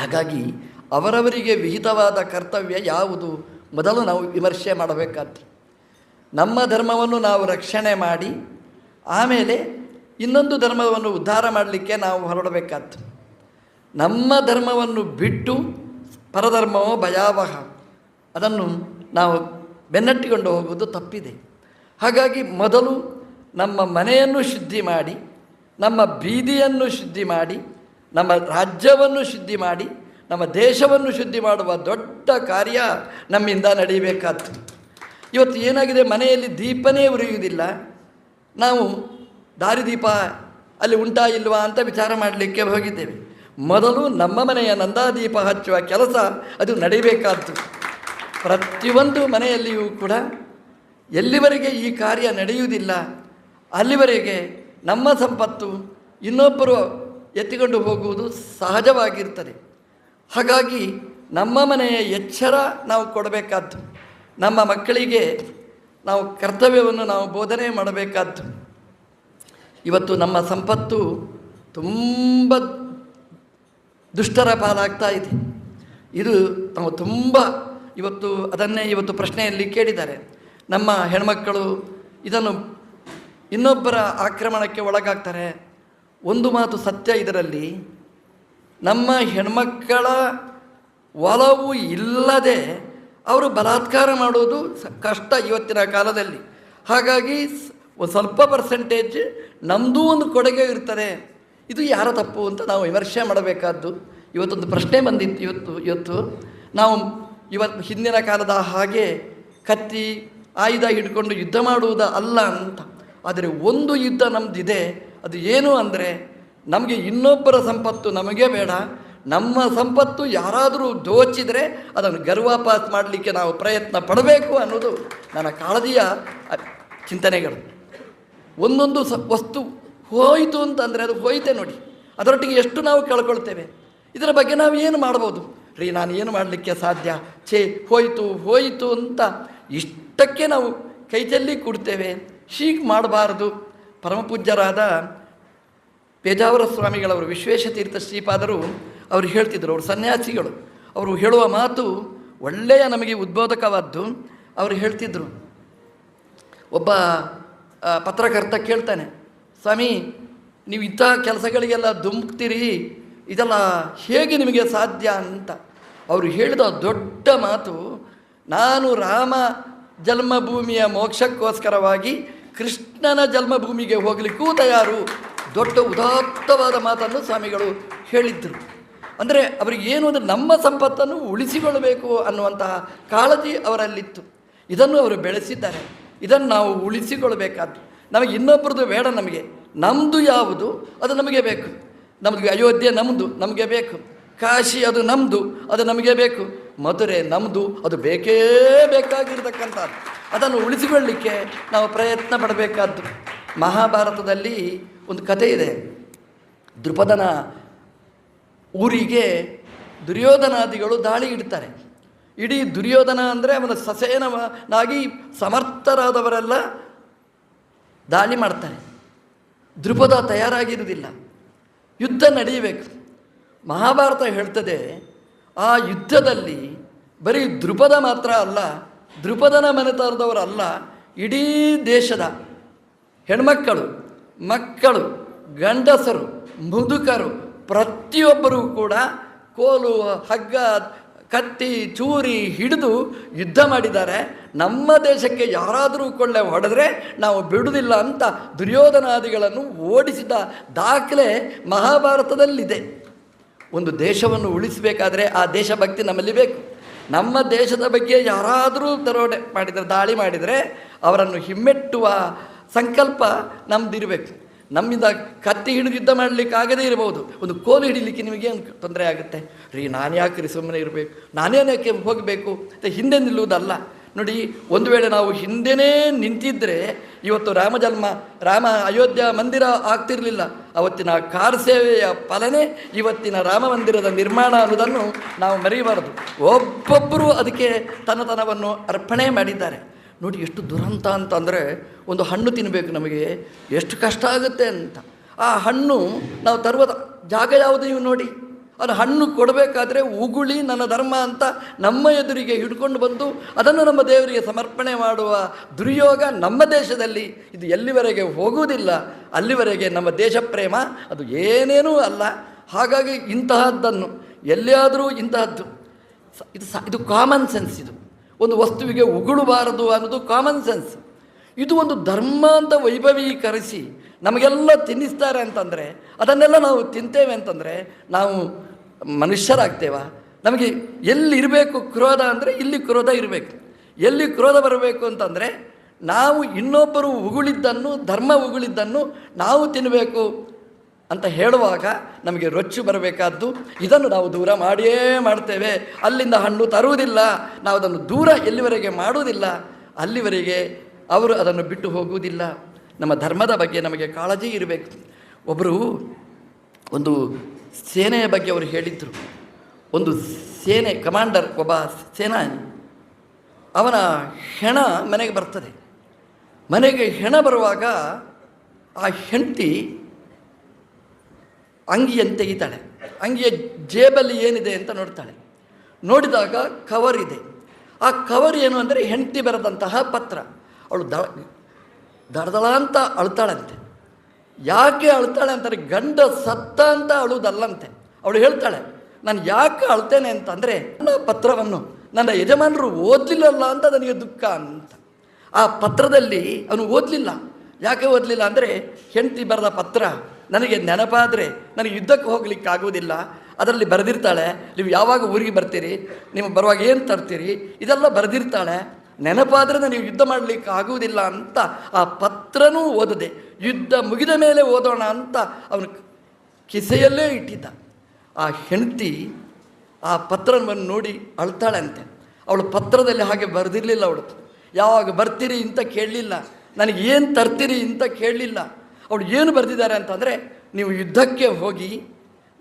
ಹಾಗಾಗಿ ಅವರವರಿಗೆ ವಿಹಿತವಾದ ಕರ್ತವ್ಯ ಯಾವುದು? ಮೊದಲು ನಾವು ವಿಮರ್ಶೆ ಮಾಡಬೇಕಾದ್ದು ನಮ್ಮ ಧರ್ಮವನ್ನು ನಾವು ರಕ್ಷಣೆ ಮಾಡಿ, ಆಮೇಲೆ ಇನ್ನೊಂದು ಧರ್ಮವನ್ನು ಉದ್ಧಾರ ಮಾಡಲಿಕ್ಕೆ ನಾವು ಹೊರಡಬೇಕಾದ್ದು ನಮ್ಮ ಧರ್ಮವನ್ನು ಬಿಟ್ಟು ಪರಧರ್ಮವೋ ಭಯಾವಹ, ಅದನ್ನು ನಾವು ಬೆನ್ನಟ್ಟಿಕೊಂಡು ಹೋಗುವುದು ತಪ್ಪಿದೆ. ಹಾಗಾಗಿ ಮೊದಲು ನಮ್ಮ ಮನೆಯನ್ನು ಶುದ್ಧಿ ಮಾಡಿ, ನಮ್ಮ ಬೀದಿಯನ್ನು ಶುದ್ಧಿ ಮಾಡಿ ನಮ್ಮ ರಾಜ್ಯವನ್ನು ಶುದ್ಧಿ ಮಾಡಿ, ನಮ್ಮ ದೇಶವನ್ನು ಶುದ್ಧಿ ಮಾಡುವ ದೊಡ್ಡ ಕಾರ್ಯ ನಮ್ಮಿಂದ ನಡೀಬೇಕಾದ್ದು ಇವತ್ತು ಏನಾಗಿದೆ? ಮನೆಯಲ್ಲಿ ದೀಪನೇ ಉರಿಯುವುದಿಲ್ಲ. ನಾವು ದಾರಿದೀಪ ಅಲ್ಲಿ ಉಂಟಾ ಇಲ್ವಾ ಅಂತ ವಿಚಾರ ಮಾಡಲಿಕ್ಕೆ ಹೋಗಿದ್ದೇವೆ. ಮೊದಲು ನಮ್ಮ ಮನೆಯ ನಂದಾದೀಪ ಹಚ್ಚುವ ಕೆಲಸ ಅದು ನಡೆಯಬೇಕಾದ್ದು. ಪ್ರತಿಯೊಂದು ಮನೆಯಲ್ಲಿಯೂ ಕೂಡ ಎಲ್ಲಿವರೆಗೆ ಈ ಕಾರ್ಯ ನಡೆಯುವುದಿಲ್ಲ, ಅಲ್ಲಿವರೆಗೆ ನಮ್ಮ ಸಂಪತ್ತು ಇನ್ನೊಬ್ಬರು ಎತ್ತಿಕೊಂಡು ಹೋಗುವುದು ಸಹಜವಾಗಿರ್ತದೆ ಹಾಗಾಗಿ ನಮ್ಮ ಮನೆಯ ಎಚ್ಚರ ನಾವು ಕೊಡಬೇಕಾದ್ದು, ನಮ್ಮ ಮಕ್ಕಳಿಗೆ ನಾವು ಕರ್ತವ್ಯವನ್ನು ನಾವು ಬೋಧನೆ ಮಾಡಬೇಕಾದ್ದು. ಇವತ್ತು ನಮ್ಮ ಸಂಪತ್ತು ತುಂಬ ದುಷ್ಟರ ಪಾಲಾಗ್ತಾ ಇದೆ. ಇದು ನಾವು ತುಂಬ ಇವತ್ತು ಅದನ್ನೇ ಇವತ್ತು ಪ್ರಶ್ನೆಯಲ್ಲಿ ಕೇಳಿದ್ದಾರೆ. ನಮ್ಮ ಹೆಣ್ಮಕ್ಕಳು ಇದನ್ನು ಇನ್ನೊಬ್ಬರ ಆಕ್ರಮಣಕ್ಕೆ ಒಳಗಾಗ್ತಾರೆ. ಒಂದು ಮಾತು ಸತ್ಯ ಇದರಲ್ಲಿ, ನಮ್ಮ ಹೆಣ್ಮಕ್ಕಳ ಒಲವು ಇಲ್ಲದೆ ಅವರು ಬಲಾತ್ಕಾರ ಮಾಡೋದು ಕಷ್ಟ ಇವತ್ತಿನ ಕಾಲದಲ್ಲಿ. ಹಾಗಾಗಿ ಸ್ವಲ್ಪ ಪರ್ಸೆಂಟೇಜ್ ನಮ್ಮದೂ ಒಂದು ಕೊಡುಗೆ ಇರ್ತದೆ. ಇದು ಯಾರ ತಪ್ಪು ಅಂತ ನಾವು ವಿಮರ್ಶೆ ಮಾಡಬೇಕಾದ್ದು. ಇವತ್ತೊಂದು ಪ್ರಶ್ನೆ ಬಂದಿತ್ತು, ಇವತ್ತು ಇವತ್ತು. ನಾವು ಇವತ್ತು ಹಿಂದಿನ ಕಾಲದ ಹಾಗೆ ಕತ್ತಿ, ಆಯುಧ ಹಿಡ್ಕೊಂಡು ಯುದ್ಧ ಮಾಡುವುದ ಅಲ್ಲ ಅಂತ. ಆದರೆ ಒಂದು ಯುದ್ಧ ನಮ್ಮದಿದೆ ಅದು ಏನು ಅಂದರೆ, ನಮಗೆ ಇನ್ನೊಬ್ಬರ ಸಂಪತ್ತು ನಮಗೆ ಬೇಡ, ನಮ್ಮ ಸಂಪತ್ತು ಯಾರಾದರೂ ದೋಚಿದರೆ ಅದನ್ನು ಗರ್ವಾಪಾಸ್ ಮಾಡಲಿಕ್ಕೆ ನಾವು ಪ್ರಯತ್ನ ಪಡಬೇಕು ಅನ್ನೋದು ನನ್ನ ಕಾಳಜಿಯ ಚಿಂತನೆಗಳು. ಒಂದೊಂದು ಸ, ವಸ್ತು ಹೋಯಿತು ಅಂತಂದರೆ ಅದು ಹೋಯಿತೆ ನೋಡಿ. ಅದರೊಟ್ಟಿಗೆ ಎಷ್ಟು ನಾವು ಕಳ್ಕೊಳ್ತೇವೆ? ಇದರ ಬಗ್ಗೆ ನಾವು ಏನು ಮಾಡ್ಬೋದು? ರೀ, ನಾನು ಏನು ಮಾಡಲಿಕ್ಕೆ ಸಾಧ್ಯ? ಛೇ, ಹೋಯಿತು ಹೋಯಿತು ಅಂತ ಇಷ್ಟಕ್ಕೆ ನಾವು ಕೈ ಚೆಲ್ಲಿ ಕೊಡ್ತೇವೆ. ಹೀಗೆ ಮಾಡಬಾರದು. ಪರಮಪೂಜ್ಯರಾದ ಪೇಜಾವರ ಸ್ವಾಮಿಗಳವರು, ವಿಶ್ವೇಶತೀರ್ಥ ಶ್ರೀಪಾದರು ಅವರು ಹೇಳ್ತಿದ್ರು, ಅವರು ಸನ್ಯಾಸಿಗಳು. ಅವರು ಹೇಳುವ ಮಾತು ಒಳ್ಳೆಯ ನಮಗೆ ಉದ್ಬೋಧಕವಾದ್ದು. ಅವರು ಹೇಳ್ತಿದ್ರು. ಒಬ್ಬ ಪತ್ರಕರ್ತ ಕೇಳ್ತಾನೆ, ಸ್ವಾಮಿ, ನೀವು ಇಂಥ ಕೆಲಸಗಳಿಗೆಲ್ಲ ಧುಮುಕ್ತೀರಿ, ಇದೆಲ್ಲ ಹೇಗೆ ನಿಮಗೆ ಸಾಧ್ಯ ಅಂತ? ಅವರು ಹೇಳಿದ ದೊಡ್ಡ ಮಾತು, ನಾನು ರಾಮ ಜನ್ಮಭೂಮಿಯ ಮೋಕ್ಷಕ್ಕೋಸ್ಕರವಾಗಿ ಕೃಷ್ಣನ ಜನ್ಮಭೂಮಿಗೆ ಹೋಗಲಿಕ್ಕೂ ತಯಾರು. ದೊಡ್ಡ ಉದಾತ್ತವಾದ ಮಾತನ್ನು ಸ್ವಾಮಿಗಳು ಹೇಳಿದ್ದರು ಅಂದರೆ ಅವರಿಗೆ ಏನು ಅಂದರೆ ನಮ್ಮ ಸಂಪತ್ತನ್ನು ಉಳಿಸಿಕೊಳ್ಳಬೇಕು ಅನ್ನುವಂತಹ ಕಾಳಜಿ ಅವರಲ್ಲಿತ್ತು. ಇದನ್ನು ಅವರು ಬೆಳೆಸಿದ್ದಾರೆ. ಇದನ್ನು ನಾವು ಉಳಿಸಿಕೊಳ್ಳಬೇಕಾದ್ದು. ನಮಗೆ ಇನ್ನೊಬ್ಬರದು ಬೇಡ ನಮಗೆ. ನಮ್ಮದು ಯಾವುದು, ಅದು ನಮಗೆ ಬೇಕು. ನಮಗೆ ಅಯೋಧ್ಯೆ ನಮ್ಮದು ನಮಗೆ ಬೇಕು. ಕಾಶಿ ಅದು ನಮ್ಮದು ಅದು ನಮಗೆ ಬೇಕು. ಮಧುರೆ ನಮ್ಮದು ಅದು ಬೇಕೇ ಬೇಕಾಗಿರ್ತಕ್ಕಂಥದ್ದು. ಅದನ್ನು ಉಳಿಸಿಕೊಳ್ಳಲಿಕ್ಕೆ ನಾವು ಪ್ರಯತ್ನ ಪಡಬೇಕಾದ್ದು. ಮಹಾಭಾರತದಲ್ಲಿ ಒಂದು ಕಥೆ ಇದೆ. ದೃಪದನ ಊರಿಗೆ ದುರ್ಯೋಧನಾದಿಗಳು ದಾಳಿ ಇಡ್ತಾರೆ. ಇಡೀ ದುರ್ಯೋಧನ ಅಂದರೆ ಅವನ ಸಸೇನವನಾಗಿ ಸಮರ್ಥರಾದವರೆಲ್ಲ ದಾಳಿ ಮಾಡ್ತಾರೆ. ದೃಪದ ತಯಾರಾಗಿರುವುದಿಲ್ಲ. ಯುದ್ಧ ನಡೆಯಬೇಕು. ಮಹಾಭಾರತ ಹೇಳ್ತದೆ, ಆ ಯುದ್ಧದಲ್ಲಿ ಬರೀ ದೃಪದ ಮಾತ್ರ ಅಲ್ಲ ದೃಪದನ ಮನೆತನದವರಲ್ಲ, ಇಡೀ ದೇಶದ ಹೆಣ್ಮಕ್ಕಳು, ಮಕ್ಕಳು, ಗಂಡಸರು, ಮುದುಕರು, ಪ್ರತಿಯೊಬ್ಬರೂ ಕೂಡ ಕೋಲು, ಹಗ್ಗ, ಕತ್ತಿ, ಚೂರಿ ಹಿಡಿದು ಯುದ್ಧ ಮಾಡಿದ್ದಾರೆ. ನಮ್ಮ ದೇಶಕ್ಕೆ ಯಾರಾದರೂ ಕೊಳ್ಳೆ ಹೊಡೆದ್ರೆ ನಾವು ಬಿಡುವುದಿಲ್ಲ ಅಂತ ದುರ್ಯೋಧನಾದಿಗಳನ್ನು ಓಡಿಸಿದ ದಾಖಲೆ ಮಹಾಭಾರತದಲ್ಲಿದೆ. ಒಂದು ದೇಶವನ್ನು ಉಳಿಸಬೇಕಾದ್ರೆ ಆ ದೇಶಭಕ್ತಿ ನಮ್ಮಲ್ಲಿ ಬೇಕು. ನಮ್ಮ ದೇಶದ ಬಗ್ಗೆ ಯಾರಾದರೂ ದರೋಡೆ ಮಾಡಿದರೆ, ದಾಳಿ ಮಾಡಿದರೆ ಅವರನ್ನು ಹಿಮ್ಮೆಟ್ಟುವ ಸಂಕಲ್ಪ ನಮ್ಮದಿರಬೇಕು ನಮ್ಮಿಂದ ಕತ್ತಿ ಹಿಡಿದು ಯುದ್ಧ ಮಾಡಲಿಕ್ಕೆ ಆಗದೇ ಇರಬಹುದು. ಒಂದು ಕೋಲು ಹಿಡಿಲಿಕ್ಕೆ ನಿಮಗೇನು ತೊಂದರೆ ಆಗುತ್ತೆ? ರೀ, ನಾನು ಯಾಕೆ ರೀ ಸುಮ್ಮನೆ ಇರಬೇಕು? ನಾನೇನಕ್ಕೆ ಹೋಗಬೇಕು? ಅಂತ ಹಿಂದೆ ನಿಲ್ಲುವುದಲ್ಲ. ನೋಡಿ, ಒಂದು ವೇಳೆ ನಾವು ಹಿಂದೆನೇ ನಿಂತಿದ್ದರೆ ಇವತ್ತು ರಾಮ ಜನ್ಮ, ರಾಮ ಅಯೋಧ್ಯ ಮಂದಿರ ಆಗ್ತಿರಲಿಲ್ಲ. ಅವತ್ತಿನ ಕಾರ್ ಸೇವೆಯ ಫಲನೇ ಇವತ್ತಿನ ರಾಮ ಮಂದಿರದ ನಿರ್ಮಾಣ ಅನ್ನೋದನ್ನು ನಾವು ಮರೆಯಬಾರದು ಒಬ್ಬೊಬ್ಬರು ಅದಕ್ಕೆ ತನ್ನತನವನ್ನು ಅರ್ಪಣೆ ಮಾಡಿದ್ದಾರೆ. ನೋಡಿ, ಎಷ್ಟು ದುರಂತ ಅಂತಂದರೆ ಒಂದು ಹಣ್ಣು ತಿನ್ನಬೇಕು ನಮಗೆ, ಎಷ್ಟು ಕಷ್ಟ ಆಗುತ್ತೆ ಅಂತ. ಆ ಹಣ್ಣು ನಾವು ತರುವ ಜಾಗ ಯಾವುದು ನೀವು ನೋಡಿ? ಅದು ಹಣ್ಣು ಕೊಡಬೇಕಾದ್ರೆ ಉಗುಳಿ ನನ್ನ ಧರ್ಮ ಅಂತ ನಮ್ಮ ಎದುರಿಗೆ ಹಿಡ್ಕೊಂಡು ಬಂದು ಅದನ್ನು ನಮ್ಮ ದೇವರಿಗೆ ಸಮರ್ಪಣೆ ಮಾಡುವ ದುರ್ಯೋಗ ನಮ್ಮ ದೇಶದಲ್ಲಿ ಇದು ಎಲ್ಲಿವರೆಗೆ ಹೋಗುವುದಿಲ್ಲ, ಅಲ್ಲಿವರೆಗೆ ನಮ್ಮ ದೇಶ ಪ್ರೇಮ ಅದು ಏನೇನೂ ಅಲ್ಲ. ಹಾಗಾಗಿ ಇಂತಹದ್ದನ್ನು ಎಲ್ಲಿಯಾದರೂ ಇಂತಹದ್ದು, ಇದು ಇದು ಕಾಮನ್ ಸೆನ್ಸ್ ಇದು. ಒಂದು ವಸ್ತುವಿಗೆ ಉಗುಳಬಾರದು ಅನ್ನೋದು ಕಾಮನ್ ಸೆನ್ಸ್ ಇದು ಒಂದು ಧರ್ಮ ಅಂತ ವೈಭವೀಕರಿಸಿ ನಮಗೆಲ್ಲ ತಿನ್ನಿಸ್ತಾರೆ ಅಂತಂದರೆ, ಅದನ್ನೆಲ್ಲ ನಾವು ತಿಂತೇವೆ ಅಂತಂದರೆ, ನಾವು ಮನುಷ್ಯರಾಗ್ತೇವ? ನಮಗೆ ಎಲ್ಲಿ ಇರಬೇಕು ಕ್ರೋಧ ಅಂದರೆ ಇಲ್ಲಿ ಕ್ರೋಧ ಇರಬೇಕು. ಎಲ್ಲಿ ಕ್ರೋಧ ಬರಬೇಕು ಅಂತಂದರೆ ನಾವು ಇನ್ನೊಬ್ಬರು ಉಗುಳಿದ್ದನ್ನು, ಧರ್ಮ ಉಗುಳಿದ್ದನ್ನು ನಾವು ತಿನ್ನಬೇಕು ಅಂತ ಹೇಳುವಾಗ ನಮಗೆ ರೊಚ್ಚು ಬರಬೇಕಾದ್ದು ಇದನ್ನು ನಾವು ದೂರ ಮಾಡಿಯೇ ಮಾಡ್ತೇವೆ. ಅಲ್ಲಿಂದ ಹಣ್ಣು ತರುವುದಿಲ್ಲ. ನಾವು ಅದನ್ನು ದೂರ ಎಲ್ಲಿವರೆಗೆ ಮಾಡುವುದಿಲ್ಲ. ಅಲ್ಲಿವರೆಗೆ ಅವರು ಅದನ್ನು ಬಿಟ್ಟು ಹೋಗುವುದಿಲ್ಲ. ನಮ್ಮ ಧರ್ಮದ ಬಗ್ಗೆ ನಮಗೆ ಕಾಳಜಿ ಇರಬೇಕು. ಒಬ್ಬರು ಒಂದು ಸೇನೆಯ ಬಗ್ಗೆ ಅವರು ಹೇಳಿದರು. ಒಂದು ಸೇನೆ ಕಮಾಂಡರ್, ಒಬ್ಬ ಸೇನಾ ಅವನ ಹೆಣ ಮನೆಗೆ ಬರ್ತದೆ. ಮನೆಗೆ ಹೆಣ ಬರುವಾಗ ಆ ಹೆಂಡತಿ ಅಂಗಿಯನ್ನು ತೆಗಿತಾಳೆ ಅಂಗಿಯ ಜೇಬಲ್ಲಿ ಏನಿದೆ ಅಂತ ನೋಡ್ತಾಳೆ. ನೋಡಿದಾಗ ಕವರ್ ಇದೆ. ಆ ಕವರ್ ಏನು ಅಂದರೆ ಹೆಂಡತಿ ಬರೆದಂತಹ ಪತ್ರ. ಅವಳು ದಳ ದಡದಳ ಅಂತ ಅಳ್ತಾಳಂತೆ. ಯಾಕೆ ಅಳ್ತಾಳೆ ಅಂತಾರೆ, ಗಂಡ ಸತ್ತ ಅಂತ ಅಳುವುದಲ್ಲಂತೆ ಅವಳು ಹೇಳ್ತಾಳೆ, ನಾನು ಯಾಕೆ ಅಳ್ತೇನೆ ಅಂತಂದರೆ, ನನ್ನ ಪತ್ರವನ್ನು ನನ್ನ ಯಜಮಾನರು ಓದಲಿಲ್ಲಲ್ಲ ಅಂತ ನನಗೆ ದುಃಖ ಅಂತ. ಆ ಪತ್ರದಲ್ಲಿ ಅವನು ಓದಲಿಲ್ಲ. ಯಾಕೆ ಓದಲಿಲ್ಲ ಅಂದರೆ, ಹೆಂಡತಿ ಬರೆದ ಪತ್ರ ನನಗೆ ನೆನಪಾದರೆ ನನಗೆ ಯುದ್ಧಕ್ಕೆ ಹೋಗ್ಲಿಕ್ಕೆ ಆಗೋದಿಲ್ಲ ಅದರಲ್ಲಿ ಬರೆದಿರ್ತಾಳೆ, ನೀವು ಯಾವಾಗ ಊರಿಗೆ ಬರ್ತೀರಿ ನೀವು ಬರುವಾಗ ಏನು ತರ್ತೀರಿ, ಇದೆಲ್ಲ ಬರೆದಿರ್ತಾಳೆ. ನೆನಪಾದರೆ ನನಗೆ ಯುದ್ಧ ಮಾಡಲಿಕ್ಕೆ ಆಗುವುದಿಲ್ಲ ಅಂತ ಆ ಪತ್ರನೂ ಓದದೆ. ಯುದ್ಧ ಮುಗಿದ ಮೇಲೆ ಓದೋಣ ಅಂತ ಅವನು ಕಿಸೆಯಲ್ಲೇ ಇಟ್ಟಿದ್ದ. ಆ ಹೆಂಡತಿ ಆ ಪತ್ರವನ್ನು ನೋಡಿ ಅಳ್ತಾಳಂತೆ ಅವಳು ಪತ್ರದಲ್ಲಿ ಹಾಗೆ ಬರೆದಿರಲಿಲ್ಲ ಅವಳು. ಯಾವಾಗ ಬರ್ತೀರಿ ಅಂತ ಕೇಳಲಿಲ್ಲ. ನನಗೆ ಏನು ತರ್ತೀರಿ ಅಂತ ಕೇಳಲಿಲ್ಲ. ಅವಳು ಏನು ಬರೆದಿದ್ದಾರೆ ಅಂತಂದರೆ, ನೀವು ಯುದ್ಧಕ್ಕೆ ಹೋಗಿ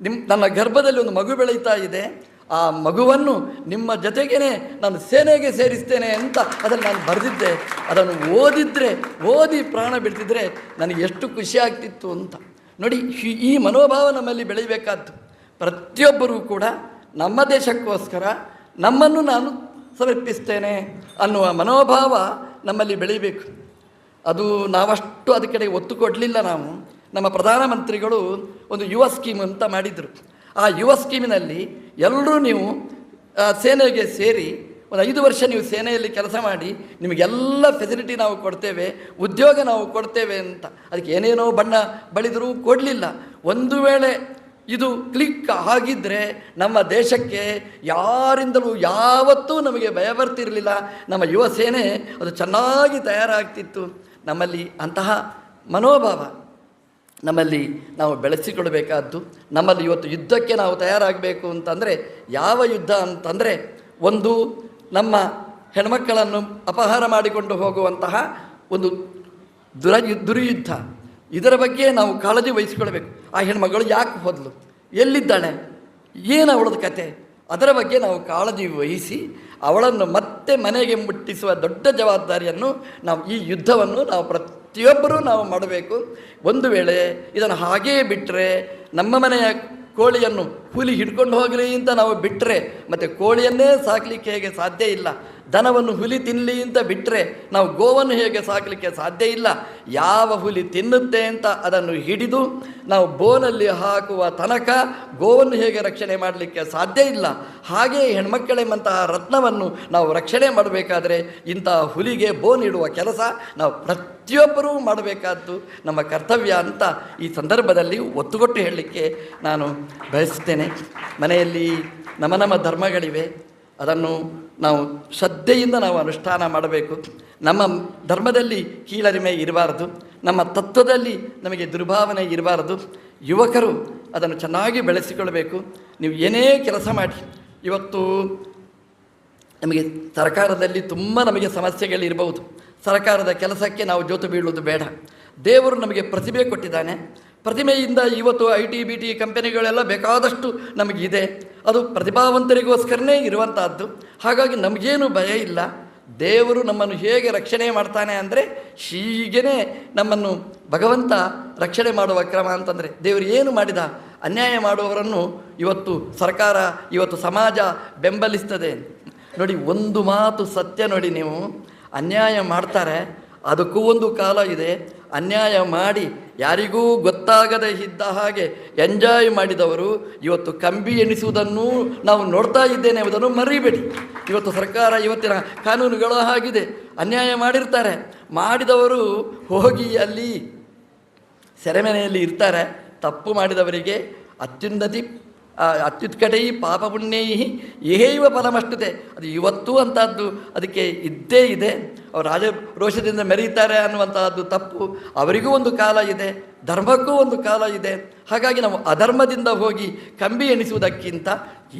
ನಿಮ್ಮ ನನ್ನ ಗರ್ಭದಲ್ಲಿ ಒಂದು ಮಗು ಬೆಳೀತಾ ಇದೆ. ಆ ಮಗುವನ್ನು ನಿಮ್ಮ ಜೊತೆಗೇನೆ ನಾನು ಸೇನೆಗೆ ಸೇರಿಸ್ತೇನೆ ಅಂತ ಅದನ್ನು ನಾನು ಬರೆದಿದ್ದೆ. ಅದನ್ನು ಓದಿದ್ರೆ, ಓದಿ ಪ್ರಾಣ ಬಿಡ್ತಿದ್ರೆ ನನಗೆ ಎಷ್ಟು ಖುಷಿ ಆಗ್ತಿತ್ತು ಅಂತ. ನೋಡಿ, ಈ ಮನೋಭಾವ ನಮ್ಮಲ್ಲಿ ಬೆಳೀಬೇಕಾದ್ದು. ಪ್ರತಿಯೊಬ್ಬರೂ ಕೂಡ ನಮ್ಮ ದೇಶಕ್ಕೋಸ್ಕರ ನಮ್ಮನ್ನು ನಾನು ಸಮರ್ಪಿಸ್ತೇನೆ ಅನ್ನುವ ಮನೋಭಾವ ನಮ್ಮಲ್ಲಿ ಬೆಳೀಬೇಕು. ಅದು ನಾವಷ್ಟು ಅದಕ್ಕೆ ಒತ್ತು ಕೊಡಲಿಲ್ಲ ನಾವು. ನಮ್ಮ ಪ್ರಧಾನಮಂತ್ರಿಗಳು ಒಂದು ಯುವ ಸ್ಕೀಮ್ ಅಂತ ಮಾಡಿದರು. ಆ ಯುವ ಸ್ಕೀಮಿನಲ್ಲಿ ಎಲ್ಲರೂ ನೀವು ಸೇನೆಗೆ ಸೇರಿ ಒಂದು ಐದು ವರ್ಷ ನೀವು ಸೇನೆಯಲ್ಲಿ ಕೆಲಸ ಮಾಡಿ ನಿಮಗೆಲ್ಲ ಫೆಸಿಲಿಟಿ ನಾವು ಕೊಡ್ತೇವೆ, ಉದ್ಯೋಗ ನಾವು ಕೊಡ್ತೇವೆ ಅಂತ. ಅದಕ್ಕೆ ಏನೇನೋ ಬಣ್ಣ ಬಳಿದರೂ ಕೊಡಲಿಲ್ಲ. ಒಂದು ವೇಳೆ ಇದು ಕ್ಲಿಕ್ ಆಗಿದ್ದರೆ ನಮ್ಮ ದೇಶಕ್ಕೆ ಯಾರಿಂದಲೂ ಯಾವತ್ತೂ ನಮಗೆ ಭಯ ಬರ್ತಿರಲಿಲ್ಲ. ನಮ್ಮ ಯುವ ಸೇನೆ ಅದು ಚೆನ್ನಾಗಿ ತಯಾರಾಗ್ತಿತ್ತು. ನಮ್ಮಲ್ಲಿ ಅಂತಹ ಮನೋಭಾವ. ನಮ್ಮಲ್ಲಿ ನಾವು ಬೆಳೆಸಿಕೊಳ್ಬೇಕಾದ್ದು, ನಮ್ಮಲ್ಲಿ ಇವತ್ತು ಯುದ್ಧಕ್ಕೆ ನಾವು ತಯಾರಾಗಬೇಕು ಅಂತಂದರೆ, ಯಾವ ಯುದ್ಧ ಅಂತಂದರೆ ಒಂದು ನಮ್ಮ ಹೆಣ್ಮಕ್ಕಳನ್ನು ಅಪಹಾರ ಮಾಡಿಕೊಂಡು ಹೋಗುವಂತಹ ಒಂದು ದುರ ದುರ್ಯುದ್ಧ. ಇದರ ಬಗ್ಗೆ ನಾವು ಕಾಳಜಿ ವಹಿಸಿಕೊಳ್ಬೇಕು. ಆ ಹೆಣ್ಮಗಳು ಯಾಕೆ ಹೋದಲು? ಎಲ್ಲಿದ್ದಾಳೆ? ಏನು ಅವಳದ ಕತೆ? ಅದರ ಬಗ್ಗೆ ನಾವು ಕಾಳಜಿ ವಹಿಸಿ, ಅವಳನ್ನು ಮತ್ತೆ ಮನೆಗೆ ಮುಟ್ಟಿಸುವ ದೊಡ್ಡ ಜವಾಬ್ದಾರಿಯನ್ನು ನಾವು ಈ ಯುದ್ಧವನ್ನು ನಾವು ಪ್ರತಿಯೊಬ್ಬರೂ ನಾವು ಮಾಡಬೇಕು. ಒಂದು ವೇಳೆ ಇದನ್ನು ಹಾಗೇ ಬಿಟ್ಟರೆ ನಮ್ಮ ಮನೆಯ ಕೋಳಿಯನ್ನು ಹುಲಿ ಹಿಡ್ಕೊಂಡು ಹೋಗಲಿ ಅಂತ ನಾವು ಬಿಟ್ಟರೆ ಮತ್ತು ಕೋಳಿಯನ್ನೇ ಸಾಕಲಿಕ್ಕೆ ಹೇಗೆ ಸಾಧ್ಯ ಇಲ್ಲ. ದನವನ್ನು ಹುಲಿ ತಿನ್ನಲಿ ಅಂತ ಬಿಟ್ಟರೆ ನಾವು ಗೋವನ್ನು ಹೇಗೆ ಸಾಕಲಿಕ್ಕೆ ಸಾಧ್ಯ ಇಲ್ಲ. ಯಾವ ಹುಲಿ ತಿನ್ನುತ್ತೆ ಅಂತ ಅದನ್ನು ಹಿಡಿದು ನಾವು ಬೋನಲ್ಲಿ ಹಾಕುವ ತನಕ ಗೋವನ್ನು ಹೇಗೆ ರಕ್ಷಣೆ ಮಾಡಲಿಕ್ಕೆ ಸಾಧ್ಯ ಇಲ್ಲ. ಹಾಗೆಯೇ ಹೆಣ್ಮಕ್ಕಳೆಂಬಂತಹ ರತ್ನವನ್ನು ನಾವು ರಕ್ಷಣೆ ಮಾಡಬೇಕಾದ್ರೆ ಇಂತಹ ಹುಲಿಗೆ ಬೋನ್ ಇಡುವ ಕೆಲಸ ನಾವು ಪ್ರತಿಯೊಬ್ಬರೂ ಮಾಡಬೇಕಾದ್ದು ನಮ್ಮ ಕರ್ತವ್ಯ ಅಂತ ಈ ಸಂದರ್ಭದಲ್ಲಿ ಒತ್ತುಗೊಟ್ಟು ಹೇಳಲಿಕ್ಕೆ ನಾನು ಬಯಸ್ತೇನೆ ಮನೆಯಲ್ಲಿ ನಮ್ಮ ನಮ್ಮ ಧರ್ಮಗಳಿವೆ. ಅದನ್ನು ನಾವು ಶ್ರದ್ಧೆಯಿಂದ ನಾವು ಅನುಷ್ಠಾನ ಮಾಡಬೇಕು. ನಮ್ಮ ಧರ್ಮದಲ್ಲಿ ಕೀಳರಿಮೆ ಇರಬಾರದು. ನಮ್ಮ ತತ್ವದಲ್ಲಿ ನಮಗೆ ದುರ್ಭಾವನೆ ಇರಬಾರದು. ಯುವಕರು ಅದನ್ನು ಚೆನ್ನಾಗಿ ಬೆಳೆಸಿಕೊಳ್ಳಬೇಕು ನೀವು ಏನೇ ಕೆಲಸ ಮಾಡಿ, ಇವತ್ತು ನಮಗೆ ಸರ್ಕಾರದಲ್ಲಿ ತುಂಬ ನಮಗೆ ಸಮಸ್ಯೆಗಳಿರಬಹುದು ಸರ್ಕಾರದ ಕೆಲಸಕ್ಕೆ ನಾವು ಜೋತು ಬೀಳುವುದು ಬೇಡ. ದೇವರು ನಮಗೆ ಪ್ರತಿಭೆ ಕೊಟ್ಟಿದ್ದಾನೆ. ಪ್ರತಿಮೆಯಿಂದ ಇವತ್ತು ಐ ಟಿ, ಬಿ ಟಿ ಕಂಪನಿಗಳೆಲ್ಲ ಬೇಕಾದಷ್ಟು ನಮಗಿದೆ. ಅದು ಪ್ರತಿಭಾವಂತರಿಗೋಸ್ಕರನೇ ಇರುವಂತಹದ್ದು. ಹಾಗಾಗಿ ನಮಗೇನು ಭಯ ಇಲ್ಲ. ದೇವರು ನಮ್ಮನ್ನು ಹೇಗೆ ರಕ್ಷಣೆ ಮಾಡ್ತಾನೆ ಅಂದರೆ ಹೀಗೇ ನಮ್ಮನ್ನು ಭಗವಂತ ರಕ್ಷಣೆ ಮಾಡುವ ಕ್ರಮ ಅಂತಂದರೆ ದೇವರು ಏನು ಮಾಡಿದ ಅನ್ಯಾಯ ಮಾಡುವವರನ್ನು ಇವತ್ತು ಸರ್ಕಾರ, ಇವತ್ತು ಸಮಾಜ ಬೆಂಬಲಿಸ್ತದೆ. ನೋಡಿ, ಒಂದು ಮಾತು ಸತ್ಯ ನೋಡಿ ನೀವು. ಅನ್ಯಾಯ ಮಾಡ್ತಾರೆ, ಅದಕ್ಕೂ ಒಂದು ಕಾಲ ಇದೆ. ಅನ್ಯಾಯ ಮಾಡಿ ಯಾರಿಗೂ ಗೊತ್ತಾಗದೇ ಇದ್ದ ಹಾಗೆ ಎಂಜಾಯ್ ಮಾಡಿದವರು ಇವತ್ತು ಕಂಬಿ ಎಣಿಸುವುದನ್ನು ನಾವು ನೋಡ್ತಾ ಇದ್ದೇನೆ ಎಂಬುದನ್ನು ಮರಿಬೇಡಿ. ಇವತ್ತು ಸರ್ಕಾರ ಇವತ್ತಿನ ಕಾನೂನುಗಳು ಆಗಿದೆ ಅನ್ಯಾಯ ಮಾಡಿರ್ತಾರೆ. ಮಾಡಿದವರು ಹೋಗಿ ಅಲ್ಲಿ ಸೆರೆಮನೆಯಲ್ಲಿ ಇರ್ತಾರೆ. ತಪ್ಪು ಮಾಡಿದವರಿಗೆ ಅತ್ಯುನ್ನತಿ ಅತ್ಯುತ್ಕಟೈ ಪಾಪ ಪುಣ್ಯೈ ಫಲಮಷ್ಟತೆ. ಅದು ಇವತ್ತು ಅಂತದ್ದು ಅದಕ್ಕೆ ಇದ್ದೇ ಇದೆ. ಅವರು ರಾಜ ರೋಷದಿಂದ ಮೆರೀತಾರೆ ಅನ್ನುವಂಥದ್ದು ತಪ್ಪು. ಅವರಿಗೂ ಒಂದು ಕಾಲ ಇದೆ, ಧರ್ಮಕ್ಕೂ ಒಂದು ಕಾಲ ಇದೆ. ಹಾಗಾಗಿ ನಾವು ಅಧರ್ಮದಿಂದ ಹೋಗಿ ಕಂಬಿ ಎಣಿಸುವುದಕ್ಕಿಂತ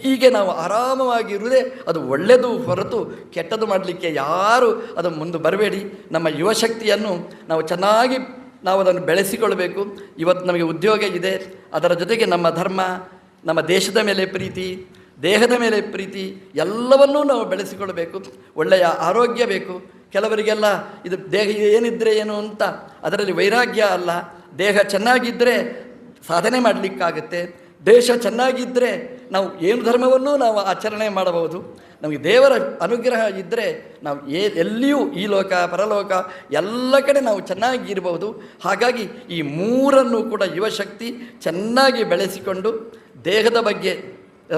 ಹೀಗೆ ನಾವು ಆರಾಮವಾಗಿರುವುದೇ ಅದು ಒಳ್ಳೆಯದು ಹೊರತು ಕೆಟ್ಟದ್ದು ಮಾಡಲಿಕ್ಕೆ ಯಾರು ಅದು ಮುಂದೆ ಬರಬೇಡಿ. ನಮ್ಮ ಯುವಶಕ್ತಿಯನ್ನು ನಾವು ಚೆನ್ನಾಗಿ ನಾವು ಅದನ್ನು ಬೆಳೆಸಿಕೊಳ್ಬೇಕು ಇವತ್ತು ನಮಗೆ ಉದ್ಯೋಗ ಇದೆ. ಅದರ ಜೊತೆಗೆ ನಮ್ಮ ಧರ್ಮ, ನಮ್ಮ ದೇಶದ ಮೇಲೆ ಪ್ರೀತಿ, ದೇಹದ ಮೇಲೆ ಪ್ರೀತಿ, ಎಲ್ಲವನ್ನೂ ನಾವು ಬೆಳೆಸಿಕೊಳ್ಬೇಕು ಒಳ್ಳೆಯ ಆರೋಗ್ಯ ಬೇಕು. ಕೆಲವರಿಗೆಲ್ಲ ಇದು ದೇಹ ಏನಿದ್ರೆ ಏನು ಅಂತ ಅದರಲ್ಲಿ ವೈರಾಗ್ಯ ಅಲ್ಲ. ದೇಹ ಚೆನ್ನಾಗಿದ್ದರೆ ಸಾಧನೆ ಮಾಡಲಿಕ್ಕಾಗುತ್ತೆ. ದೇಶ ಚೆನ್ನಾಗಿದ್ದರೆ ನಾವು ಏನು ಧರ್ಮವನ್ನು ನಾವು ಆಚರಣೆ ಮಾಡಬಹುದು. ನಮಗೆ ದೇವರ ಅನುಗ್ರಹ ಇದ್ದರೆ ನಾವು ಏ ಎಲ್ಲಿಯೂ ಈ ಲೋಕ, ಪರಲೋಕ ಎಲ್ಲ ಕಡೆ ನಾವು ಚೆನ್ನಾಗಿರಬಹುದು. ಹಾಗಾಗಿ ಈ ಮೂರನ್ನು ಕೂಡ ಯುವಶಕ್ತಿ ಚೆನ್ನಾಗಿ ಬೆಳೆಸಿಕೊಂಡು ದೇಹದ ಬಗ್ಗೆ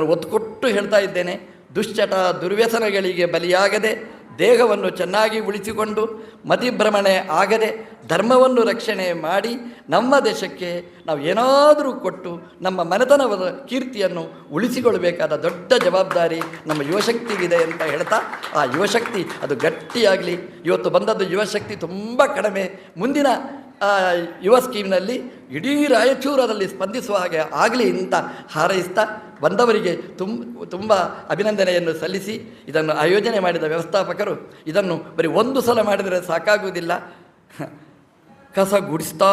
ಒತ್ತು ಕೊಟ್ಟು ಹೇಳ್ತಾ ಇದ್ದೇನೆ. ದುಶ್ಚಟ, ದುರ್ವ್ಯಸನಗಳಿಗೆ ಬಲಿಯಾಗದೆ ದೇಹವನ್ನು ಚೆನ್ನಾಗಿ ಉಳಿಸಿಕೊಂಡು ಮತಿಭ್ರಮಣೆ ಆಗದೆ ಧರ್ಮವನ್ನು ರಕ್ಷಣೆ ಮಾಡಿ ನಮ್ಮ ದೇಶಕ್ಕೆ ನಾವು ಏನಾದರೂ ಕೊಟ್ಟು ನಮ್ಮ ಮನೆತನದ ಕೀರ್ತಿಯನ್ನು ಉಳಿಸಿಕೊಳ್ಳಬೇಕಾದ ದೊಡ್ಡ ಜವಾಬ್ದಾರಿ ನಮ್ಮ ಯುವಶಕ್ತಿಗಿದೆ ಅಂತ ಹೇಳ್ತಾ, ಆ ಯುವಶಕ್ತಿ ಅದು ಗಟ್ಟಿಯಾಗಲಿ. ಇವತ್ತು ಬಂದದ್ದು ಯುವಶಕ್ತಿ ತುಂಬ ಕಡಿಮೆ. ಮುಂದಿನ ಯುವ ಸ್ಕೀಮ್ನಲ್ಲಿ ಇಡೀ ರಾಯಚೂರದಲ್ಲಿ ಸ್ಪಂದಿಸುವ ಹಾಗೆ ಆಗಲಿ ಅಂತ ಹಾರೈಸ್ತಾ ಬಂದವರಿಗೆ ತುಂ, ತುಂಬ ಅಭಿನಂದನೆಯನ್ನು ಸಲ್ಲಿಸಿ ಇದನ್ನು ಆಯೋಜನೆ ಮಾಡಿದ ವ್ಯವಸ್ಥಾಪಕರು ಇದನ್ನು ಬರೀ ಒಂದು ಸಲ ಮಾಡಿದರೆ ಸಾಕಾಗುವುದಿಲ್ಲ. ಕಸ ಗುಡಿಸ್ತಾ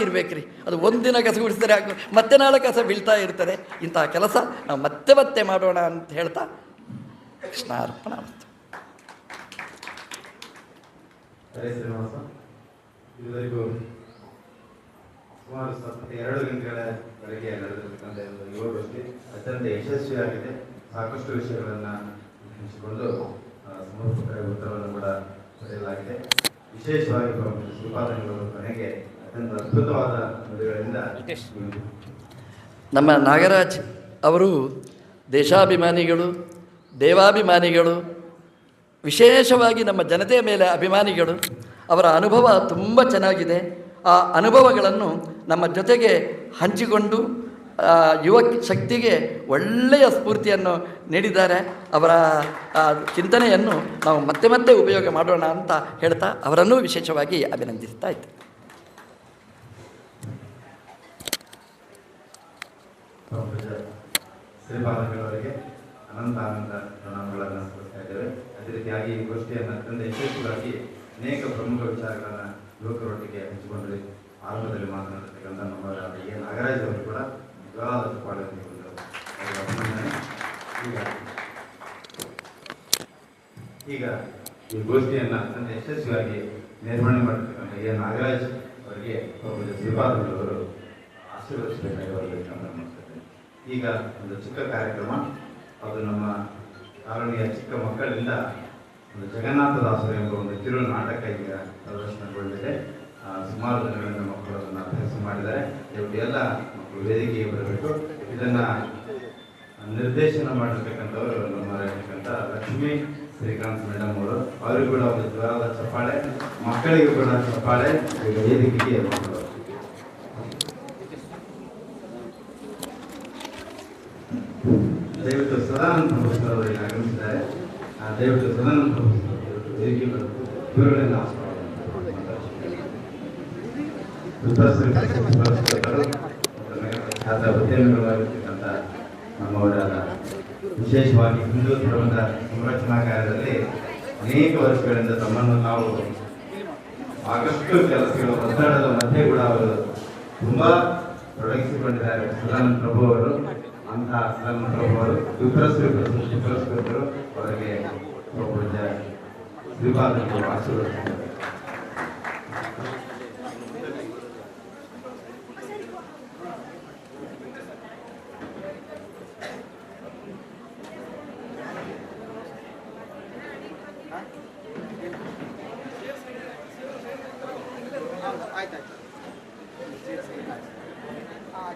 ಇರಬೇಕ್ರಿ. ಅದು ಒಂದಿನ ಕಸ ಗುಡಿಸಿದರೆ ಆಗ ಮತ್ತೆ ನಾಳೆ ಕಸ ಬೀಳ್ತಾ ಇರ್ತದೆ. ಇಂತಹ ಕೆಲಸ ನಾವು ಮತ್ತೆ ಮತ್ತೆ ಮಾಡೋಣ ಅಂತ ಹೇಳ್ತಾ ಕೃಷ್ಣಾರ್ಪಣ ಹರೇ ಶ್ರೀನಿವಾಸ ಸುಮಾರು ಎರಡು ಗಂಟೆಗಳ ವರೆಗೆ ನಡೆದಿರತಕ್ಕಂಥ ಒಂದು ಯುವಗೋಷ್ಠಿ ಅತ್ಯಂತ ಯಶಸ್ವಿಯಾಗಿದೆ. ಸಾಕಷ್ಟು ವಿಷಯಗಳನ್ನು ಹಂಚಿಕೊಂಡು ಸಮರ್ಪಕ ಉತ್ತರವನ್ನು ಕೂಡ ಪಡೆಯಲಾಗಿದೆ. ವಿಶೇಷವಾಗಿ ಶ್ರೀಪಾದಂಗಳ ಮನೆಗೆ ಕೊನೆಗೆ ಅತ್ಯಂತ ಅದ್ಭುತವಾದ ನುಡಿಗಳಿಂದ ನಮ್ಮ ನಾಗರಾಜ್ ಅವರು ದೇಶಾಭಿಮಾನಿಗಳು ದೇವಾಭಿಮಾನಿಗಳು ವಿಶೇಷವಾಗಿ ನಮ್ಮ ಜನತೆಯ ಮೇಲೆ ಅಭಿಮಾನಿಗಳು ಅವರ ಅನುಭವ ತುಂಬ ಚೆನ್ನಾಗಿದೆ. ಆ ಅನುಭವಗಳನ್ನು ನಮ್ಮ ಜೊತೆಗೆ ಹಂಚಿಕೊಂಡು ಯುವ ಶಕ್ತಿಗೆ ಒಳ್ಳೆಯ ಸ್ಫೂರ್ತಿಯನ್ನು ನೀಡಿದ್ದಾರೆ. ಅವರ ಚಿಂತನೆಯನ್ನು ನಾವು ಮತ್ತೆ ಮತ್ತೆ ಉಪಯೋಗ ಮಾಡೋಣ ಅಂತ ಹೇಳ್ತಾ ಅವರನ್ನೂ ವಿಶೇಷವಾಗಿ ಅಭಿನಂದಿಸ್ತಾ ಇದ್ದೆ. ಶ್ರೀಪಾದಗಳವರಿಗೆ ಅನಂತ ಆನಂದ ಪ್ರಣಾಮಗಳನ್ನು ಕೊಡ್ತಾ ಇದ್ದೇವೆ. ಅದೇ ರೀತಿಯಾಗಿ ಈ ಗೋಷ್ಠಿಯನ್ನು ಅತ್ಯಂತ ಯಶಸ್ವಿಯಾಗಿ ಅನೇಕ ಪ್ರಮುಖ ವಿಚಾರಗಳನ್ನು ಯುವಕರೊಟ್ಟಿಗೆ ಹಂಚಿಕೊಂಡ್ರೆ. ಆರಂಭದಲ್ಲಿ ಮಾತನಾಡತಕ್ಕಂಥ ನಮ್ಮ ಎ. ನಾಗರಾಜ್ ಅವರು ಕೂಡ ಕೊಟ್ಟರು. ಅಭಿನಂದನೆ. ಈಗ ಈ ಗೋಷ್ಠಿಯನ್ನು ಅತ್ಯಂತ ಯಶಸ್ವಿಯಾಗಿ ನಿರ್ವಹಣೆ ಮಾಡಿರ್ತಕ್ಕಂಥ ಎ. ನಾಗರಾಜ್ ಅವರಿಗೆ ಪ್ರೊಫೆಸರ್ ಶ್ರೀಪಾದಂಗಳವರು ಆಶೀರ್ವದಿಸಬೇಕಾಗಿ ಮಾಡ್ತಿದ್ದೇನೆ ಈಗ ಒಂದು ಚಿಕ್ಕ ಕಾರ್ಯಕ್ರಮ. ಅದು ನಮ್ಮ ಕಾಲೋನಿಯ ಚಿಕ್ಕ ಮಕ್ಕಳಿಂದ ಒಂದು ಜಗನ್ನಾಥದಾಸರು ಎಂಬ ಒಂದು ಕಿರು ನಾಟಕ ಈಗ ಪ್ರದರ್ಶನಗೊಂಡಿದೆ ಸುಮಾರು ಜನಗಳಿಂದ ಮಕ್ಕಳು ಅದನ್ನು ಅಭ್ಯಾಸ ಮಾಡಿದ್ದಾರೆ. ಇವತ್ತು ಎಲ್ಲ ಮಕ್ಕಳು ವೇದಿಕೆಗೆ ಬರಬೇಕು. ಇದನ್ನು ನಿರ್ದೇಶನ ಮಾಡಿರ್ತಕ್ಕಂಥವರು ನಮ್ಮ ಇರ್ತಕ್ಕಂಥ ಲಕ್ಷ್ಮೀ ಶ್ರೀಕಾಂತ್ ಮೇಡಮ್ ಅವರು. ಅವರಿಗೂ ಕೂಡ ಒಂದು ಜ್ವರದ ಚಪ್ಪಾಳೆ, ಮಕ್ಕಳಿಗೂ ಕೂಡ ಚಪ್ಪಾಳೆ ವೇದಿಕೆಗೆ ಮಕ್ಕಳು ದಯವಿಟ್ಟು ಸದಾನಂದ ಪ್ರೊಫೆಸರ್ ಅವರು ಆಗಮಿಸಿದ್ದಾರೆ. ದಯವಿಟ್ಟು ಸದಾನಂದ ಪ್ರೊಫೆಸರ್ ವೇದಿಕೆ ಬರಬೇಕು ಇವರುಗಳಿಂದ ಉತ್ತರಶ್ರೀ ಪುರಸ್ಕೃತರು ಮತ್ತು ನಗರದ ಖ್ಯಾತ ಉದ್ಯಮಿಗಳಾಗಿರ್ತಕ್ಕಂಥ ನಮ್ಮವರಾದ ವಿಶೇಷವಾಗಿ ಹಿಂದೂ ಧರ್ಮದ ಸಂರಕ್ಷಣಾ ಕಾರ್ಯದಲ್ಲಿ ಅನೇಕ ವರ್ಷಗಳಿಂದ ತಮ್ಮನ್ನು ನಾವು ಸಾಕಷ್ಟು ಕೆಲಸಗಳ, ಒತ್ತಡದ ಮಧ್ಯೆ ಕೂಡ ಅವರು ತುಂಬ ತೊಡಗಿಸಿಕೊಂಡಿದ್ದಾರೆ. ಸದಾನಂದ ಪ್ರಭು ಅವರು ಅಂತಹ ಸದಾನಂದ ಪ್ರಭು ಅವರು ವಿಪ್ರಶ್ರೀ ಶುಕ್ರಸ್ಕೃತರು ಅವರಿಗೆ ಶ್ರೀಪಾದ ಆಶೀರ್ವದಿಸಿದ್ದಾರೆ